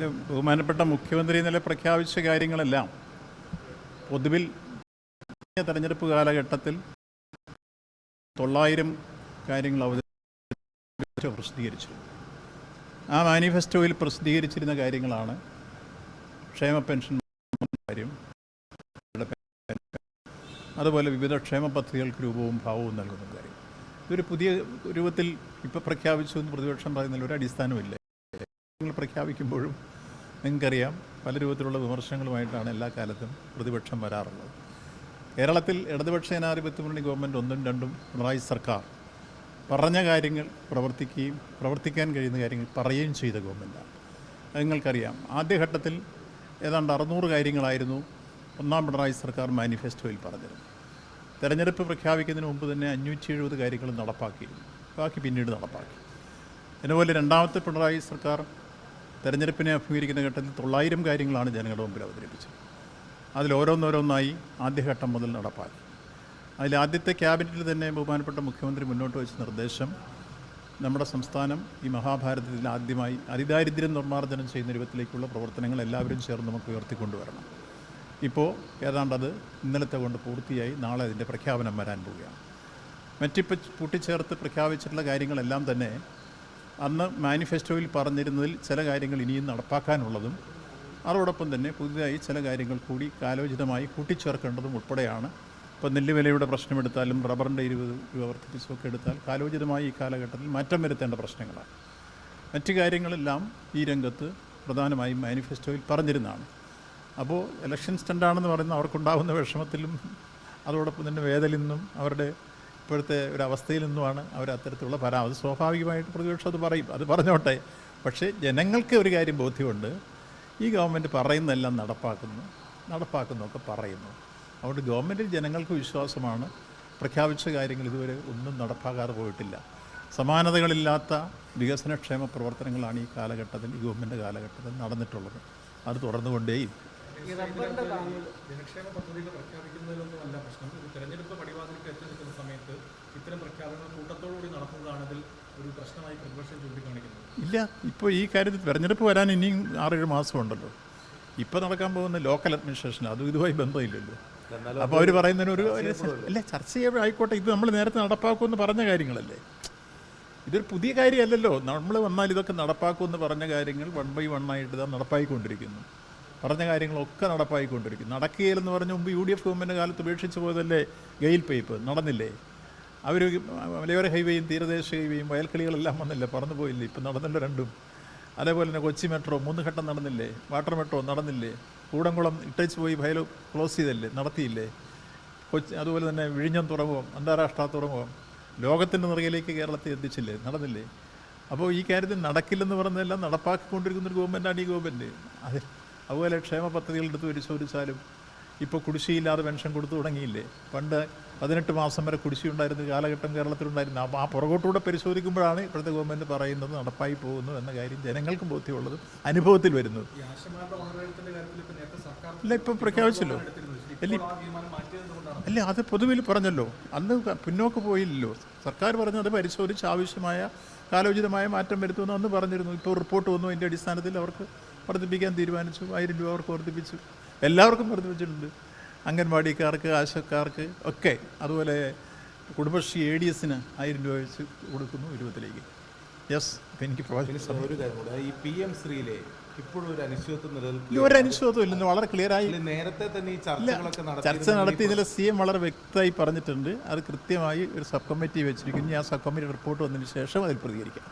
ബഹുമാനപ്പെട്ട മുഖ്യമന്ത്രി ഇന്നലെ പ്രഖ്യാപിച്ച കാര്യങ്ങളെല്ലാം പൊതുവിൽ തെരഞ്ഞെടുപ്പ് കാലഘട്ടത്തിൽ തൊള്ളായിരം കാര്യങ്ങൾ അവതരിപ്പിച്ച് പ്രസിദ്ധീകരിച്ചു ആ മാനിഫെസ്റ്റോയിൽ പ്രസിദ്ധീകരിച്ചിരുന്ന കാര്യങ്ങളാണ് ക്ഷേമ പെൻഷൻ കാര്യം അതുപോലെ വിവിധ ക്ഷേമ പദ്ധതികൾക്ക് രൂപവും ഭാവവും നൽകുന്ന കാര്യം. ഇതൊരു പുതിയ രൂപത്തിൽ ഇപ്പോൾ പ്രഖ്യാപിച്ചു എന്ന് പ്രതിപക്ഷം പറയുന്നതിൽ ഒരു അടിസ്ഥാനമില്ല പ്രഖ്യാപിക്കുമ്പോഴും നിങ്ങൾക്കറിയാം പല രൂപത്തിലുള്ള വിമർശനങ്ങളുമായിട്ടാണ് എല്ലാ കാലത്തും പ്രതിപക്ഷം വരാറുള്ളത്. കേരളത്തിൽ ഇടതുപക്ഷ ജനാധിപത്യ മുന്നണി ഗവൺമെന്റ് ഒന്നും രണ്ടും പിണറായി സർക്കാർ പറഞ്ഞ കാര്യങ്ങൾ പ്രവർത്തിക്കുകയും പ്രവർത്തിക്കാൻ കഴിയുന്ന കാര്യങ്ങൾ പറയുകയും ചെയ്ത ഗവൺമെന്റാണ് നിങ്ങൾക്കറിയാം. ആദ്യഘട്ടത്തിൽ ഏതാണ്ട് അറുന്നൂറ് കാര്യങ്ങളായിരുന്നു ഒന്നാം പിണറായി സർക്കാർ മാനിഫെസ്റ്റോയിൽ പറഞ്ഞിരുന്നു തെരഞ്ഞെടുപ്പ് പ്രഖ്യാപിക്കുന്നതിന് മുമ്പ് തന്നെ അഞ്ഞൂറ്റി എഴുപത് കാര്യങ്ങൾ നടപ്പാക്കിയിരുന്നു. ബാക്കി പിന്നീട് നടപ്പാക്കി. അതുപോലെ രണ്ടാമത്തെ പിണറായി സർക്കാർ തെരഞ്ഞെടുപ്പിനെ അഭിമുഖീകരിക്കുന്ന ഘട്ടത്തിൽ തൊള്ളായിരം കാര്യങ്ങളാണ് ജനങ്ങളുടെ മുമ്പിൽ അവതരിപ്പിച്ചത്. അതിലോരോന്നോരോന്നായി ആദ്യഘട്ടം മുതൽ നടപ്പാക്കി. അതിൽ ആദ്യത്തെ ക്യാബിനറ്റിൽ തന്നെ ബഹുമാനപ്പെട്ട മുഖ്യമന്ത്രി മുന്നോട്ട് വെച്ച നിർദ്ദേശം നമ്മുടെ സംസ്ഥാനം ഈ മഹാഭാരതത്തിൽ ആദ്യമായി അതിദാരിദ്ര്യം നിർമ്മാർജനം ചെയ്യുന്ന രൂപത്തിലേക്കുള്ള പ്രവർത്തനങ്ങൾ എല്ലാവരും ചേർന്ന് നമുക്ക് ഉയർത്തിക്കൊണ്ടുവരണം. ഇപ്പോൾ ഏതാണ്ടത് ഇന്നലത്തെ കൊണ്ട് പൂർത്തിയായി നാളെ അതിന്റെ പ്രഖ്യാപനം വരാൻ പോവുകയാണ്. മറ്റിപ്പോൾ കൂട്ടിച്ചേർത്ത് പ്രഖ്യാപിച്ചിട്ടുള്ള കാര്യങ്ങളെല്ലാം തന്നെ അന്ന് മാനിഫെസ്റ്റോയിൽ പറഞ്ഞിരുന്നതിൽ ചില കാര്യങ്ങൾ ഇനിയും നടപ്പാക്കാനുള്ളതും അതോടൊപ്പം തന്നെ പുതുതായി ചില കാര്യങ്ങൾ കൂടി കാലോചിതമായി കൂട്ടിച്ചേർക്കേണ്ടതും ഉൾപ്പെടെയാണ്. ഇപ്പോൾ നെല്ലുവിലയുടെ പ്രശ്നമെടുത്താലും റബ്ബറിന്റെ ഇരുപത് രൂപ വർദ്ധിപ്പിച്ചൊക്കെ എടുത്താൽ കാലോചിതമായി ഈ കാലഘട്ടത്തിൽ മാറ്റം വരുത്തേണ്ട പ്രശ്നങ്ങളാണ്. മറ്റു കാര്യങ്ങളെല്ലാം ഈ രംഗത്ത് പ്രധാനമായും മാനിഫെസ്റ്റോയിൽ പറഞ്ഞിരുന്നതാണ്. അപ്പോൾ ഇലക്ഷൻ സ്റ്റണ്ടാണെന്ന് പറയുന്ന അവർക്കുണ്ടാകുന്ന വിഷമത്തിലും അതോടൊപ്പം തന്നെ വേദലിന്നും അവരുടെ ഇപ്പോഴത്തെ ഒരു അവസ്ഥയിൽ നിന്നുമാണ് അവർ അത്തരത്തിലുള്ള പരാ അത് സ്വാഭാവികമായിട്ട് പ്രതിപക്ഷം അത് പറയും. അത് പറഞ്ഞോട്ടെ. പക്ഷേ ജനങ്ങൾക്ക് ഒരു കാര്യം ബോധ്യമുണ്ട്. ഈ ഗവൺമെന്റ് പറയുന്നതെല്ലാം നടപ്പാക്കുന്നു. നടപ്പാക്കുന്നൊക്കെ പറയുന്നു. അതുകൊണ്ട് ഗവൺമെന്റിൽ ജനങ്ങൾക്ക് വിശ്വാസമാണ്. പ്രഖ്യാപിച്ച കാര്യങ്ങൾ ഇതുവരെ ഒന്നും നടപ്പാക്കാതെ പോയിട്ടില്ല. സമാനതകളില്ലാത്ത വികസനക്ഷേമ പ്രവർത്തനങ്ങളാണ് ഈ കാലഘട്ടത്തിൽ ഈ ഗവൺമെന്റ് കാലഘട്ടത്തിൽ നടന്നിട്ടുള്ളത്. അത് തുടർന്നുകൊണ്ടേയിരിക്കും. ജനക്ഷേമ പദ്ധതികൾ പ്രഖ്യാപിക്കുന്നതിലൊന്നും അല്ല പ്രശ്നം തെരഞ്ഞെടുപ്പ് സമയത്ത് ഇത്തരം പ്രഖ്യാപനങ്ങൾ കൂട്ടത്തോടുകൂടി നടത്തുന്നതാണെങ്കിൽ ഒരു പ്രശ്നമായി പ്രതിപക്ഷം ചൂണ്ടിക്കാണിക്കുന്നത്. ഇല്ല ഇപ്പോൾ ഈ കാര്യത്തിൽ തെരഞ്ഞെടുപ്പ് വരാൻ ഇനിയും ആറേഴ് മാസമുണ്ടല്ലോ ഇപ്പോൾ നടക്കാൻ പോകുന്ന ലോക്കൽ അഡ്മിനിസ്ട്രേഷൻ അതും ഇതുമായി ബന്ധമില്ലല്ലോ. അപ്പോൾ അവർ പറയുന്നതിന് ഒരു ഒരു അല്ല ചർച്ച ചെയ്യുമ്പോഴായിക്കോട്ടെ ഇത് നമ്മൾ നേരത്തെ നടപ്പാക്കുമെന്ന് പറഞ്ഞ കാര്യങ്ങളല്ലേ. ഇതൊരു പുതിയ കാര്യമല്ലല്ലോ. നമ്മൾ വന്നാൽ ഇതൊക്കെ നടപ്പാക്കുമെന്ന് പറഞ്ഞ കാര്യങ്ങൾ വൺ ബൈ വൺ ആയിട്ട് ഇതാ നടപ്പായിക്കൊണ്ടിരിക്കുന്നു. പറഞ്ഞ കാര്യങ്ങളൊക്കെ നടപ്പായിക്കൊണ്ടിരിക്കുന്നു. നടക്കുകയില്ലെന്ന് പറഞ്ഞ മുമ്പ് യു ഡി എഫ് ഗവൺമെന്റ് കാലത്ത് ഉപേക്ഷിച്ച് പോയതല്ലേ ഗെയിൽ പേപ്പ് നടന്നില്ലേ? അവർ മലയോര ഹൈവേയും തീരദേശ ഹൈവേയും വയൽക്കിളികളെല്ലാം വന്നില്ല? പറന്നു പോയില്ലേ ഇപ്പം നടന്നല്ലോ രണ്ടും. അതേപോലെ തന്നെ കൊച്ചി മെട്രോ മൂന്ന് ഘട്ടം നടന്നില്ലേ? വാട്ടർ മെട്രോ നടന്നില്ലേ? കൂടംകുളം ഇട്ടേച്ച് പോയി ഫയൽ ക്ലോസ് ചെയ്തല്ലേ? നടത്തിയില്ലേ? കൊച്ചി അതുപോലെ തന്നെ വിഴിഞ്ഞം തുറമുഖം അന്താരാഷ്ട്ര തുറമുഖം ലോകത്തിന്റെ നിറകിലേക്ക് കേരളത്തെ എത്തിച്ചില്ലേ? നടന്നില്ലേ? അപ്പോൾ ഈ കാര്യത്തിൽ നടക്കില്ലെന്ന് പറഞ്ഞതെല്ലാം നടപ്പാക്കിക്കൊണ്ടിരിക്കുന്ന ഒരു ഗവൺമെന്റാണ് ഈ ഗവൺമെന്റ്. അതെ അതുപോലെ ക്ഷേമ പദ്ധതികൾ എടുത്ത് പരിശോധിച്ചാലും ഇപ്പോൾ കുടിശ്ശിയില്ലാതെ പെൻഷൻ കൊടുത്തു തുടങ്ങിയില്ലേ? പണ്ട് പതിനെട്ട് മാസം വരെ കുടിശ്ശിയുണ്ടായിരുന്ന കാലഘട്ടം കേരളത്തിലുണ്ടായിരുന്നു അപ്പോൾ ആ പുറകോട്ടൂടെ പരിശോധിക്കുമ്പോഴാണ് ഇപ്പോഴത്തെ ഗവൺമെന്റ് പറയുന്നത് നടപ്പായി പോകുന്നു എന്ന കാര്യം ജനങ്ങൾക്കും ബോധ്യമുള്ളതും അനുഭവത്തിൽ വരുന്നത്. അല്ല ഇപ്പോൾ പ്രഖ്യാപിച്ചല്ലോ അല്ല അല്ല അത് പൊതുവിൽ പറഞ്ഞല്ലോ. അന്ന് പിന്നോക്ക് പോയില്ലല്ലോ. സർക്കാർ പറഞ്ഞു അത് പരിശോധിച്ച് ആവശ്യമായ കാലോചിതമായ മാറ്റം വരുത്തുമെന്ന് അന്ന് പറഞ്ഞിരുന്നു. ഇപ്പോൾ റിപ്പോർട്ട് വന്നു. അതിന്റെ അടിസ്ഥാനത്തിൽ അവർക്ക് വർദ്ധിപ്പിക്കാൻ തീരുമാനിച്ചു. ആയിരം രൂപ അവർക്ക് വർദ്ധിപ്പിച്ചു. എല്ലാവർക്കും വർദ്ധിപ്പിച്ചിട്ടുണ്ട് അംഗൻവാടിക്കാർക്ക് ആശക്കാർക്ക് ഒക്കെ അതുപോലെ കുടുംബശ്രീ എ ഡി എസിന് ആയിരം രൂപ വെച്ച് കൊടുക്കുന്നു ഇരുപത്തിലേക്ക്. യെസ് എനിക്ക് ഒരു കാര്യം കൂടെ ഈ പി എം ശ്രീയിലെ ഇപ്പോഴും ഒരു അനിശ്ചിതത്വം ഒരു അനിശ്ചിതത്വം ഇല്ലെന്ന് വളരെ ക്ലിയർ ആയി. നേരത്തെ തന്നെ ഈ ചർച്ചകളൊക്കെ ചർച്ച നടത്തി ഇതിലെ സി എം വളരെ വ്യക്തമായി പറഞ്ഞിട്ടുണ്ട്. അത് കൃത്യമായി ഒരു സബ് കമ്മിറ്റി വെച്ചിരിക്കുന്നു ആ സബ് കമ്മിറ്റി റിപ്പോർട്ട് വന്നതിന് ശേഷം അതിൽ പ്രതികരിക്കാം.